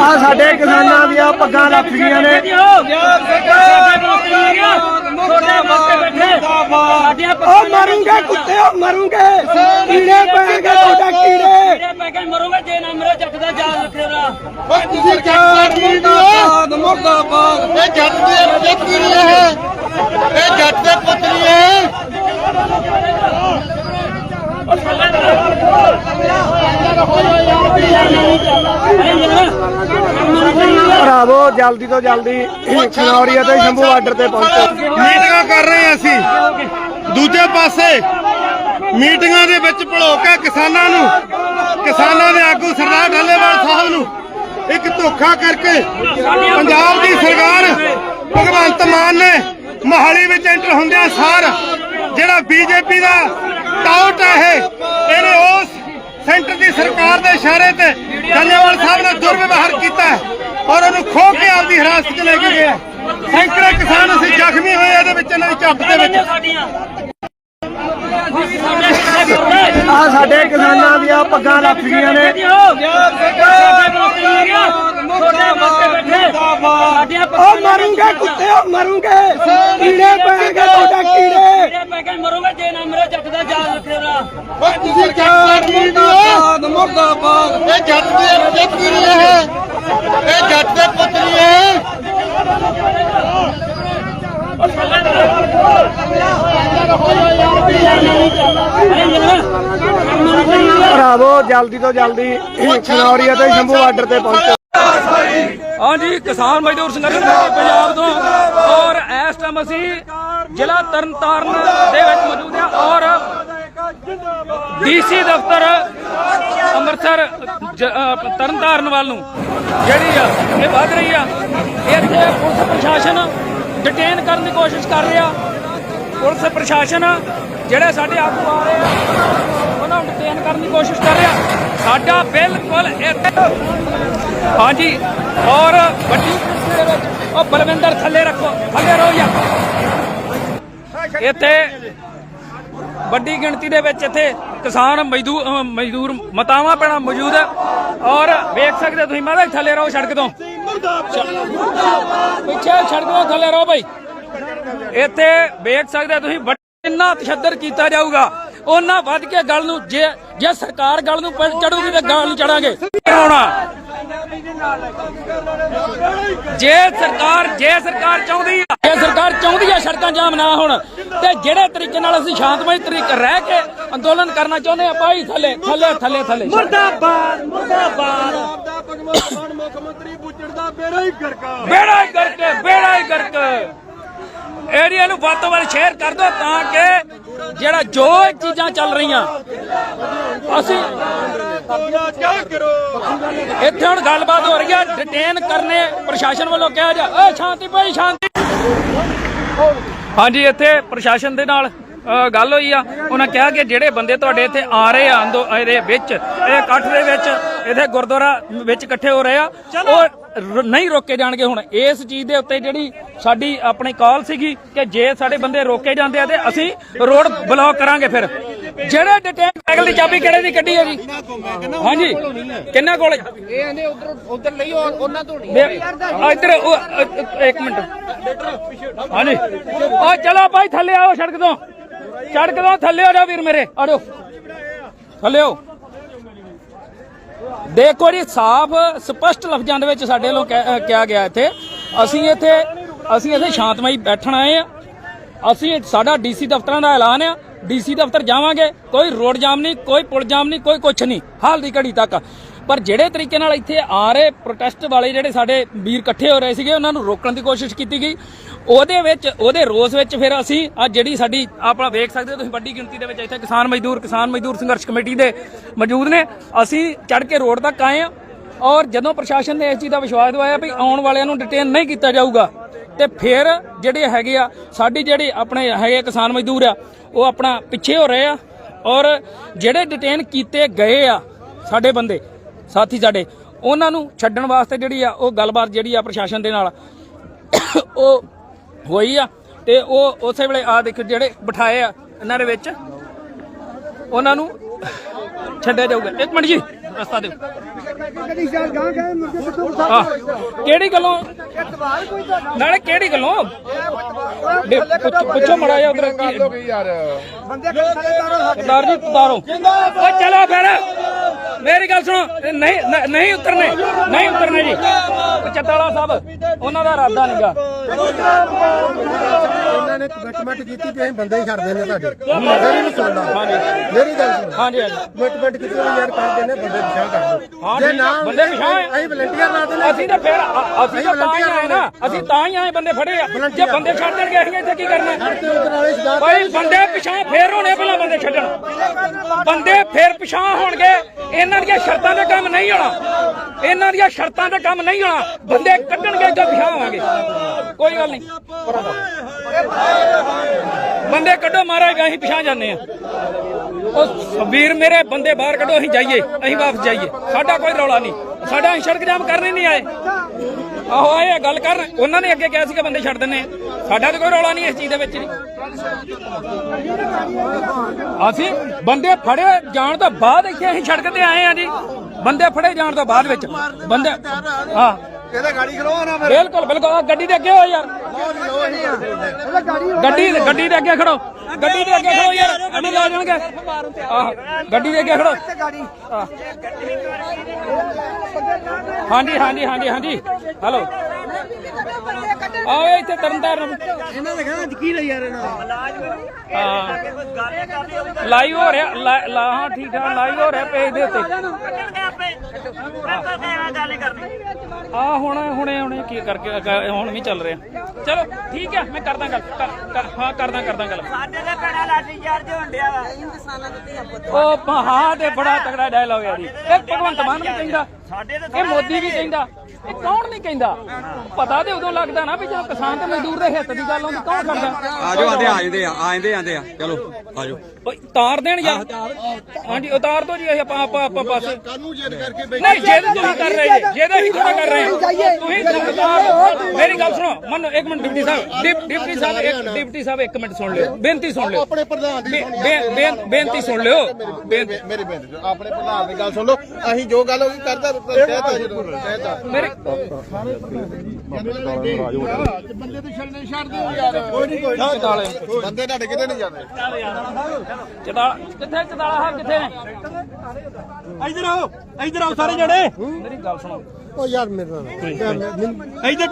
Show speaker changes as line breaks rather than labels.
ਆ ਸਾਡੇ ਕਿਸਾਨਾਂ ਦੀਆਂ ਪੱਗਾਂ ਲੱਥ ਗਈਆਂ ਨੇ। ਉਹ ਮਰੂੰਗੇ ਕੁੱਤੇ, ਉਹ ਮਰੂੰਗੇ। ਕੀੜੇ ਪੈਣਗੇ ਤੁਹਾਡਾ ਕੀੜੇ।
ਮਰੋਗੇ ਜੇ ਨਾ ਮੇਰੇ ਜੱਟ ਦਾ ਯਾਦ ਰੱਖੇਗਾ
ਓਏ ਤੁਸੀਂ ਜੱਟ ਮੁਰਦਾਬਾਦ ਮੁਰਦਾਬਾਦ। ਇਹ ਜੱਟ ਦੇ ਪੁੱਤ ਨਹੀਂ ਹੈ। ਇਹ ਜੱਟ ਦੇ ਪੁੱਤ ਨਹੀਂ ਹੈ।
ਭਰਾਵੋ ਜਲਦੀ ਤੋਂ ਜਲਦੀ ਖਨੌਰੀਆ ਤੇ ਸ਼ੰਭੂ ਬਾਰਡਰ ਤੇ ਪਹੁੰਚੋ।
ਮੀਟਿੰਗਾਂ ਕਰ ਰਹੇ ਹਾਂ ਅਸੀਂ। ਦੂਜੇ ਪਾਸੇ ਮੀਟਿੰਗਾਂ ਦੇ ਵਿੱਚ ਭੜੋ ਕੇ ਕਿਸਾਨਾਂ ਨੂੰ, ਕਿਸਾਨਾਂ ਦੇ ਆਗੂ ਸਰਦਾਰ ਢੱਲੇਵਾਲ ਸਾਹਿਬ ਨੂੰ ਇੱਕ ਧੋਖਾ ਕਰਕੇ ਪੰਜਾਬ ਦੀ ਸਰਕਾਰ ਭਗਵੰਤ ਮਾਨ ਨੇ ਮੋਹਾਲੀ ਵਿੱਚ ਐਂਟਰ ਹੁੰਦਿਆਂ ਸਾਰ, ਜਿਹੜਾ ਬੀਜੇਪੀ ਦਾ ਟਾਊਟ ਹੈ ਇਹਨੇ ਉਸ ਸੈਂਟਰ ਦੀ ਸਰਕਾਰ ਦੇ ਇਸ਼ਾਰੇ ਤੇ ਢੱਲੇਵਾਲ ਸਾਹਿਬ ਨੇ ਦੁਰਵਿਵਹਾਰ ਕੀਤਾ ਹੈ। ਔਰ ਉਹਨੂੰ ਖੋ ਕੇ ਆਪਦੀ ਹਿਰਾਸਤ 'ਚ ਲੈ ਕੇ ਗਿਆ। ਸੈਂਕੜੇ ਕਿਸਾਨ ਅਸੀਂ ਜ਼ਖਮੀ ਹੋਏ ਇਹਦੇ ਵਿੱਚ ਇਹਨਾਂ ਦੀ ਝੱਪ ਦੇ ਵਿੱਚ।
ਸਾਡੀਆਂ
ਆ ਸਾਡੇ ਕਿਸਾਨਾਂ ਦੀਆਂ ਪੱਗਾਂ ਲੱਥ ਗਈਆਂ ਨੇ। ਉਹ ਮਰੂੰਗੇ ਕੁੱਤੇ ਉਹ ਮਰੂੰਗੇ। ਕੀੜੇ ਪੈਣਗੇ ਤੁਹਾਡਾ ਕੀੜੇ।
ਮਰੋਗੇ ਜੇ ਨਾ ਮੇਰੇ ਜੱਟ ਦਾ ਯਾਦ ਰੱਖੇਗਾ
ਓਏ ਤੁਸੀਂ ਜੱਟ ਮੁਰਦਾਬਾਦ ਮੁਰਦਾਬਾਦ। ਇਹ ਜੱਟ ਦੇ ਪੁੱਤ ਨਹੀਂ ਹੈ ਇਹ ਜੱਟ ਦੇ ਪੁੱਤ ਨਹੀਂ ਹੈ
ਭਰਾਵੋ, ਜਲਦੀ ਤੋਂ ਜਲਦੀ ਖਨੌਰੀਆ ਤੇ ਸ਼ੰਭੂ ਬਾਰਡਰ ਤੇ ਪਹੁੰਚੋ।
ਹਾਂਜੀ, ਕਿਸਾਨ ਮਜ਼ਦੂਰ ਸੰਗਠਨ ਪੰਜਾਬ ਤੋਂ। ਔਰ ਇਸ ਟਾਈਮ ਅਸੀਂ ਜ਼ਿਲ੍ਹਾ ਤਰਨਤਾਰਨ ਦੇ ਵਿੱਚ ਮੌਜੂਦ ਹਾਂ ਔਰ ਡੀਸੀ ਦਫ਼ਤਰ ਅੰਮ੍ਰਿਤਸਰ ਤਰਨਤਾਰਨ ਵੱਲ ਨੂੰ ਜਿਹੜੀ ਆ, ਇਹ ਵੱਧ ਰਹੀ ਆ। ਇੱਥੇ ਪੁਲਿਸ ਪ੍ਰਸ਼ਾਸਨ ਡਿਟੇਨ ਕਰਨ ਦੀ ਕੋਸ਼ਿਸ਼ ਕਰ ਰਿਹਾ। ਪੁਲਿਸ ਪ੍ਰਸ਼ਾਸਨ ਜਿਹੜੇ ਸਾਡੇ ਆਗੂ ਆ ਰਹੇ ਆ ਉਹਨਾਂ ਕਰਨ ਦੀ ਕੋਸ਼ਿਸ਼ ਕਰ ਰਿਹਾ। ਸਾਡਾ ਬਿਲਕੁਲ ਇੱਥੇ ਹਾਂਜੀ, ਔਰ ਵੱਡੀ ਦੇ ਵਿੱਚ ਉਹ ਬਲਵਿੰਦਰ ਥੱਲੇ ਰੱਖੋ, ਥੱਲੇ ਰਹੋ ਯਾਰ ਇੱਥੇ ਵੱਡੀ ਗਿਣਤੀ ਦੇ ਵਿੱਚ ਇੱਥੇ ਕਿਸਾਨ ਮਜ਼ਦੂਰ ਅਹ ਮਜ਼ਦੂਰ ਮਤਾਵਾਂ ਪੈਣਾ ਮੌਜੂਦ ਹੈ। ਔਰ ਵੇਖ ਸਕਦੇ ਤੁਸੀਂ ਮਾਦਾ ਥੱਲੇ ਰਹੋ ਸੜਕ ਤੋਂ। ਪਿੱਛੇ ਸੜਕ ਤੋਂ ਥੱਲੇ ਰਹੋ ਭਾਈ। ਇੱਥੇ ਵੇਖ ਸਕਦੇ ਤੁਸੀਂ, ਵੱਡ- ਜਿੰਨਾ ਤਸ਼ੱਦਦ ਕੀਤਾ ਜਾਊਗਾ। ਉਹਨਾਂ ਵੱਧ ਕੇ ਗੱਲ ਨੂੰ ਜੇ ਜੇ ਸਰਕਾਰ ਗੱਲ ਨੂੰ ਚੜੂਗੀ ਤੇ ਗੱਲ ਨੂੰ ਚੜਾਂਗੇ। ਹੋਣਾ ਜੇ ਸਰਕਾਰ ਜੇ ਸਰਕਾਰ ਚਾਹੁੰਦੀ ਆ ਜੇ ਸਰਕਾਰ ਚਾਹੁੰਦੀ ਆ ਸੜਕਾਂ ਜਾਮ ਨਾ ਹੋਣ ਤੇ ਜਿਹੜੇ ਤਰੀਕੇ ਨਾਲ ਅਸੀਂ ਸ਼ਾਂਤਮਈ ਤਰੀਕੇ ਰਹਿ ਕੇ ਅੰਦੋਲਨ ਕਰਨਾ ਚਾਹੁੰਦੇ ਆ ਭਾਈ ਥੱਲੇ ਥੱਲੇ ਥੱਲੇ ਥੱਲੇ।
ਮੁਰਦਾਬਾਦ ਮੁਰਦਾਬਾਦ।
ਦਾ ਭਗਵੰਤ ਮਾਨ ਮੁੱਖ ਮੰਤਰੀ ਬੁੱਚੜ ਦਾ ਬੇੜਾ ਹੀ ਗਰਕਾ
ਬੇੜਾ ਹੀ ਕਰਕੇ ਬੇੜਾ ਹੀ ਕਰਕੇ। ਏਰੀਆ ਨੂੰ ਵੱਧ ਤੋਂ ਵੱਧ ਸ਼ੇਅਰ ਕਰ ਦਿਓ ਤਾਂ ਕਿ ਜਿਹੜਾ ਜੋ ਚੀਜ਼ਾਂ ਚੱਲ ਰਹੀਆਂ, ਅਸੀਂ ਇੱਥੇ ਹੁਣ ਗੱਲਬਾਤ ਹੋ ਰਹੀ ਹੈ ਡਿਟੇਨ ਕਰਨੇ ਪ੍ਰਸ਼ਾਸਨ ਵੱਲੋਂ ਕਿਹਾ ਜਾ ਓਏ ਸ਼ਾਂਤੀ ਭਾਈ, ਸ਼ਾਂਤੀ। ਹਾਂਜੀ, ਇੱਥੇ ਪ੍ਰਸ਼ਾਸਨ ਦੇ ਨਾਲ ਗੱਲ ਹੋਈ ਆ। ਉਹਨਾਂ ਕਿਹਾ ਕਿ ਜਿਹੜੇ ਬੰਦੇ ਤੁਹਾਡੇ ਇੱਥੇ ਆ ਰਹੇ ਆ ਅੰਦੋ ਇਹਦੇ ਵਿੱਚ ਇਹ ਇਕੱਠ ਦੇ ਵਿੱਚ ਇੱਥੇ ਗੁਰਦੁਆਰਾ ਵਿੱਚ ਇਕੱਠੇ ਹੋ ਰਹੇ ਆ ਉਹ ਨਹੀਂ ਰੋਕੇ ਜਾਣਗੇ ਹੁਣ। ਇਸ ਚੀਜ਼ ਦੇ ਉੱਤੇ ਜਿਹੜੀ ਸਾਡੀ ਆਪਣੀ ਕਾਲ ਸੀਗੀ ਕਿ ਜੇ ਸਾਡੇ ਬੰਦੇ ਰੋਕੇ ਜਾਂਦੇ ਆ ਤੇ ਅਸੀਂ ਰੋਡ ਬਲੌਕ ਕਰਾਂਗੇ ਫਿਰ। ਜਿਹੜੇ ਡਿਟੇਨ ਸਾਈਕਲ ਦੀ ਚਾਬੀ ਕਿਹੜੇ ਦੀ ਕੱਢੀ ਹੈ ਜੀ? ਹਾਂਜੀ। ਕਿੰਨਾ ਕੋਲ? ਇਹ ਆਂਦੇ ਉਧਰ ਉਧਰ ਲਈ ਉਹਨਾਂ ਤੋਂ ਨਹੀਂ। ਇੱਧਰ ਇੱਕ ਮਿੰਟ। ਹਾਂਜੀ। ਉਹ ਚਲੋ ਭਾਈ ਥੱਲੇ ਆਓ ਸੜਕ ਤੋਂ। ਸੜਕ ਤੋਂ ਥੱਲੇ ਆ ਜਾਓ ਵੀਰ ਮੇਰੇ, ਆ ਥੱਲੇ ਆਓ ਦੇਖੋ ਜੀ, ਸਾਫ਼, ਸਪਸ਼ਟ ਲਫ਼ਜ਼ਾਂ ਦੇ ਵਿੱਚ ਸਾਡੇ ਵੱਲੋਂ ਕਿਹਾ ਗਿਆ ਇੱਥੇ। ਅਸੀਂ ਇੱਥੇ ਅਸੀਂ ਇੱਥੇ ਸ਼ਾਂਤਮਈ ਬੈਠਣ ਆਏ ਆ। ਅਸੀਂ, ਸਾਡਾ ਡੀਸੀ ਦਫ਼ਤਰਾਂ ਦਾ ਐਲਾਨ ਆ। ਡੀਸੀ ਦਫ਼ਤਰ ਜਾਵਾਂਗੇ, ਕੋਈ ਰੋਡ ਜਾਮ ਨਹੀਂ, ਕੋਈ ਪੁਲ ਜਾਮ ਨਹੀਂ, ਕੋਈ ਕੁਛ ਨਹੀਂ, ਹਾਲ ਦੀ ਘੜੀ ਤੱਕ। ਪਰ ਜਿਹੜੇ ਤਰੀਕੇ ਨਾਲ ਇੱਥੇ ਆ ਰਹੇ ਪ੍ਰੋਟੈਸਟ ਵਾਲੇ ਜਿਹੜੇ ਸਾਡੇ ਵੀਰ ਇਕੱਠੇ ਹੋ ਰਹੇ ਸੀਗੇ, ਉਹਨਾਂ ਨੂੰ ਰੋਕਣ ਦੀ ਕੋਸ਼ਿਸ਼ ਕੀਤੀ ਗਈ। ਉਹਦੇ ਵਿੱਚ, ਉਹਦੇ ਰੋਸ ਵਿੱਚ ਫਿਰ ਅਸੀਂ ਅੱਜ ਜਿਹੜੀ ਸਾਡੀ ਆਪਣਾ ਵੇਖ ਸਕਦੇ ਹੋ ਤੁਸੀਂ ਵੱਡੀ ਗਿਣਤੀ ਦੇ ਵਿੱਚ ਇੱਥੇ ਕਿਸਾਨ ਮਜ਼ਦੂਰ ਕਿਸਾਨ ਮਜ਼ਦੂਰ ਸੰਘਰਸ਼ ਕਮੇਟੀ ਦੇ ਮੌਜੂਦ ਨੇ। ਅਸੀਂ ਚੜ ਕੇ ਰੋਡ ਤੱਕ ਆਏ ਆ ਔਰ ਜਦੋਂ ਪ੍ਰਸ਼ਾਸਨ ਨੇ ਇਸ ਚੀਜ਼ ਦਾ ਵਿਸ਼ਵਾਸ ਦਿਵਾਇਆ ਵੀ ਆਉਣ ਵਾਲਿਆਂ ਨੂੰ ਡਿਟੇਨ ਨਹੀਂ ਕੀਤਾ ਜਾਊਗਾ, ਤੇ ਫਿਰ ਜਿਹੜੇ ਹੈਗੇ ਆ, ਸਾਡੀ ਜਿਹੜੀ ਆਪਣੇ ਹੈਗੇ ਕਿਸਾਨ ਮਜ਼ਦੂਰ ਆ, ਉਹ ਆਪਣਾ ਪਿੱਛੇ ਹੋ ਰਹੇ ਆ ਔਰ ਜਿਹੜੇ ਡਿਟੇਨ ਕੀਤੇ ਗਏ ਆ ਸਾਡੇ ਬੰਦੇ, ਸਾਥੀ ਸਾਡੇ, ਉਹਨਾਂ ਨੂੰ ਛੱਡਣ ਵਾਸਤੇ ਜਿਹੜੀ ਆ ਉਹ ਗੱਲਬਾਤ ਜਿਹੜੀ ਆ ਪ੍ਰਸ਼ਾਸਨ ਦੇ ਨਾਲ, ਉਹ ਹੋਈ ਆ ਤੇ ਉਹ ਉਸੇ ਵੇਲੇ ਆ ਦੇਖੋ ਜਿਹੜੇ ਬਿਠਾਏ ਆ ਇਹਨਾਂ ਦੇ ਵਿੱਚ। ਉਹਨਾਂ ਨੂੰ ਛੱਡਿਆ ਜਾਊਗਾ। ਇੱਕ ਮਿੰਟ ਜੀ ਰਸਤਾ ਦਿਓ। ਕਿਹੜੀ ਗੱਲੋਂ? ਨਾਲੇ ਕਿਹੜੀ ਗੱਲੋਂ? ਪੁੱਛ- ਪੁੱਛੋ ਮੜਾ ਜਾ ਉਧਰ।
ਬੰਦੇ ਖੜੇ ਤਾਰੋ
ਸਰਦਾਰ ਜੀ ਤਾਰੋ ਓ ਚਲੋ ਫਿਰ। ਮੇਰੀ ਗੱਲ ਸੁਣੋ ਨਹੀਂ ਨਹੀਂ ਉਤਰਨੇ ਨਹੀਂ ਉਤਰਨੇ ਜੀ। ਚੱਤਾਲਾ ਸਾਹਿਬ, ਉਹਨਾਂ ਦਾ ਇਰਾਦਾ ਨਹੀਂਗਾ
ਉਹਨਾਂ ਨੇ ਕਮਿਟਮੈਂਟ ਕੀਤੀ ਕਿ ਅਸੀਂ ਬੰਦੇ ਹੀ ਛੱਡ ਦੇਣੇ ਤੁਹਾਡੇ। ਮੇਰੀ ਨਹੀਂ ਸੁਣਦਾ ਮੇਰੀ ਗੱਲ ਸੁਣ।
ਹਾਂਜੀ ਹਾਂਜੀ।
ਕਮਿਟਮੈਂਟ ਕੀਤੀ ਵੀ ਯਾਰ ਕਰ ਦੇਣੇ ਬੰਦੇ ਪਿਛਾਂ ਕਰ
ਹਾਂ
ਜੇ ਨਾ
ਬੰਦੇ ਪਿਛਾਂਹ ਆ।
ਅਸੀਂ ਵਲੰਟੀਅਰ ਲਾ ਦੇਣੇ
ਅਸੀਂ ਤਾਂ ਫਿਰ ਅਸੀਂ ਤਾਂ ਤਾਂ ਹੀ ਆਏ ਨਾ। ਅਸੀਂ ਤਾਂ ਹੀ ਆਏ ਬੰਦੇ ਫੜੇ ਆ। ਜੇ ਬੰਦੇ ਛੱਡ ਦੇਣਗੇ ਅਸੀਂ ਇੱਥੇ ਕੀ ਕਰਨਾ? ਭਾਈ ਬੰਦੇ ਪਿਛਾਂ ਫੇਰ ਹੋਣੇ ਪਹਿਲਾਂ ਬੰਦੇ ਛੱਡਣ। ਬੰਦੇ ਫੇਰ ਪਿਛਾਂ ਹੋਣਗੇ। ਇਹਨਾਂ ਦੀਆਂ ਸ਼ਰਤਾਂ ਤੇ ਕੰਮ ਨਹੀਂ ਹੋਣਾ। ਇਹਨਾਂ ਦੀਆਂ ਸ਼ਰਤਾਂ ਤੇ ਕੰਮ ਨਹੀਂ ਹੋਣਾ। ਬੰਦੇ ਕੱਢਣਗੇ ਅੱਗੇ ਪਿਛਾਂ ਹੋਵਾਂਗੇ ਕੋਈ ਗੱਲ ਨਹੀਂ। ਬੰਦੇ ਕੱਢੋ ਮਹਾਰਾਜ ਅਸੀਂ ਪਿਛਾਂ ਜਾਂਦੇ ਆ ਉਹ ਵੀਰ ਮੇਰੇ ਬੰਦੇ ਬਾਹਰ ਕੱਢੋ ਅਸੀਂ ਜਾਈਏ ਅਸੀਂ ਵਾਪਸ ਜਾਈਏ। ਸਾਡਾ ਕੋਈ ਰੌਲਾ ਨਹੀਂ। ਸਾਡਾ ਅਸੀਂ ਸੜਕ ਜਾਮ ਕਰਨੇ ਨਹੀਂ ਆਏ। ਆਹੋ ਆਏ ਆ, ਗੱਲ ਕਰ ਉਹਨਾਂ ਨੇ ਅੱਗੇ ਕਿਹਾ ਸੀ ਕਿ ਬੰਦੇ ਛੱਡ ਦਿੰਨੇ ਆ। ਸਾਡਾ ਤਾਂ ਕੋਈ ਰੌਲਾ ਨਹੀਂ ਇਸ ਚੀਜ਼ ਦੇ ਵਿੱਚ। ਅਸੀਂ ਬੰਦੇ ਫੜੇ ਜਾਣ ਤੋਂ ਬਾਅਦ ਇੱਥੇ ਅਸੀਂ ਸੜਕ ਤੇ ਆਏ ਆ ਜੀ। ਬੰਦੇ ਫੜੇ ਜਾਣ ਤੋਂ ਬਾਅਦ ਵਿੱਚ। ਬੰਦੇ ਹਾਂ।
ਇਹਦਾ ਗਾੜੀ ਖਲੋ ਨਾ
ਬਿਲਕੁਲ ਬਿਲਕੁਲ। ਆਹ ਗੱਡੀ ਦੇ ਅੱਗੇ ਹੋ ਯਾਰ। ਗੱਡੀ ਗੱਡੀ ਦੇ ਅੱਗੇ ਖੜੋ। ਗੱਡੀ ਦੇ ਅੱਗੇ ਖੜੋ ਯਾਰ। ਗੱਡੀ ਲਾ ਜਾਣਗੇ ਆਹ ਗੱਡੀ ਦੇ ਅੱਗੇ ਖੜੋ। ਆਹ। ਹਾਂਜੀ ਹਾਂਜੀ ਹਾਂਜੀ ਹਾਂਜੀ। ਹੈਲੋ। ਆਓ ਇੱਥੇ ਤਰਨਤਾਰਨ
ਇਹਨਾਂ ਦੇ ਕਹਿੰਦਾ ਯਕੀਨ ਹੈ ਯਾਰ ਇਹਨਾਂ ਦਾ?
ਹਾਂ। ਲਾਈਵ ਹੋ ਰਿਹਾ ਲਾ- ਲਾ ਹਾਂ ਠੀਕ ਠਾਕ ਲਾਈਵ ਹੋ ਰਿਹਾ ਪੇਜ ਦੇ ਉੱਤੇ। ਆ ਹੁਣ ਹੁਣੇ ਹੁਣੇ ਕੀ ਕਰਕੇ ਹੁਣ ਵੀ ਚੱਲ ਰਿਹਾ। ਚਲੋ ਠੀਕ ਹੈ ਮੈਂ ਕਰਦਾ ਗੱਲ ਕਰ- ਕਰ- ਹਾਂ ਕਰਦਾ ਕਰਦਾ ਗੱਲ।
ਸਾਡੇ ਦੇ ਪੈਣਾ ਲਾਠੀ ਚਾਰਜ ਹੋਣ ਡਿਆ ਵਾ।
ਉਹ ਹਾਂ ਤੇ ਬੜਾ ਤਗੜਾ ਡਾਇਲੌਗ ਹੈ ਜੀ। ਇਹ ਭਗਵੰਤ ਮਾਨ ਵੀ ਕਹਿੰਦਾ
ਸਾਡੇ ਤੇ
ਇਹ ਮੋਦੀ ਵੀ ਕਹਿੰਦਾ। ਇਹ ਕੌਣ ਨਹੀਂ ਕਹਿੰਦਾ? ਪਤਾ ਤੇ ਉਦੋਂ ਲੱਗਦਾ ਨਾ ਵੀ ਜਦੋਂ ਕਿਸਾਨ ਤੇ ਮਜ਼ਦੂਰ ਦੇ ਹਿੱਤ ਦੀ ਗੱਲ ਹੁੰਦੀ ਕੌਣ ਕਰਦਾ?
ਆਜੋ ਆਂਦੇ ਆ ਜਾਂਦੇ ਆ ਆ ਜਾਂਦੇ ਆਂਦੇ ਆ। ਚਲੋ ਆਜੋ।
ਓਏ ਤਾਰ ਦੇਣ ਯਾਰ ਹਾਂਜੀ ਉਤਾਰ ਦੋ ਜੀ ਅਸੀਂ ਆਪਾਂ ਆਪਾਂ ਆਪਾਂ ਪਾਸੇ
ਕਾਨੂੰ ਜਿੱਦ ਕਰਕੇ ਬੈਠੇ?
ਨਹੀਂ ਜੇ ਤੁਸੀਂ ਕਰ ਰਹੇ ਜੀ ਜੇ ਤਾਂ ਅਸੀਂ ਥੋੜਾ ਕਰ ਰਹੇ ਹਾਂ ਤੁਸੀਂ ਸਰਕਾਰ ਮੇਰੀ ਗੱਲ ਸੁਣੋ ਮੰਨੋ ਇੱਕ ਮਿੰਟ ਡਿਪਟੀ ਸਾਹਿਬ ਡਿਪ- ਡਿਪਟੀ ਸਾਹਿਬ ਇੱਕ ਡਿਪਟੀ ਸਾਹਿਬ ਇੱਕ ਮਿੰਟ ਸੁਣ ਲਿਓ। ਬੇਨਤੀ ਸੁਣ ਲਿਓ।
ਆਪਣੇ ਪ੍ਰਧਾਨ ਦੀ
ਬੇਨਤੀ ਸੁਣ ਲਿਓ।
ਮੇਰੇ ਬੇਨਤੀ ਆਪਣੇ ਪ੍ਰਧਾਨ ਦੀ ਗੱਲ ਸੁਣ ਲਓ। ਅਸੀਂ ਜੋ ਗੱਲ ਹੋਈ ਕਰਦਾ ਕਹਿਤਾ ਜਦੋਂ ਕਹਿਤਾ
ਮੇਰੇ
ਬੰਦੇ ਤੇ ਛੱਡਣੇ ਛੱਡ ਦਿਓ ਯਾਰ ਕੋਈ ਨਹੀਂ ਕੋਈ
ਚਤਾਲੇ
ਬੰਦੇ ਤੁਹਾਡੇ ਕਿਤੇ ਨਹੀਂ ਜਾਂਦੇ
ਚਤਾਲਾ ਕਿੱਥੇ ਚਤਾਲਾ ਸਾਹਿਬ ਕਿੱਥੇ ਨੇ
ਇੱਧਰ ਆਓ ਇੱਧਰ ਆਓ ਸਾਰੇ ਜਣੇ।
ਮੇਰੀ ਗੱਲ ਸੁਣੋ।
ਉਹ ਯਾਰ ਮੇਰੇ ਨਾਲ।
ਇੱਧਰ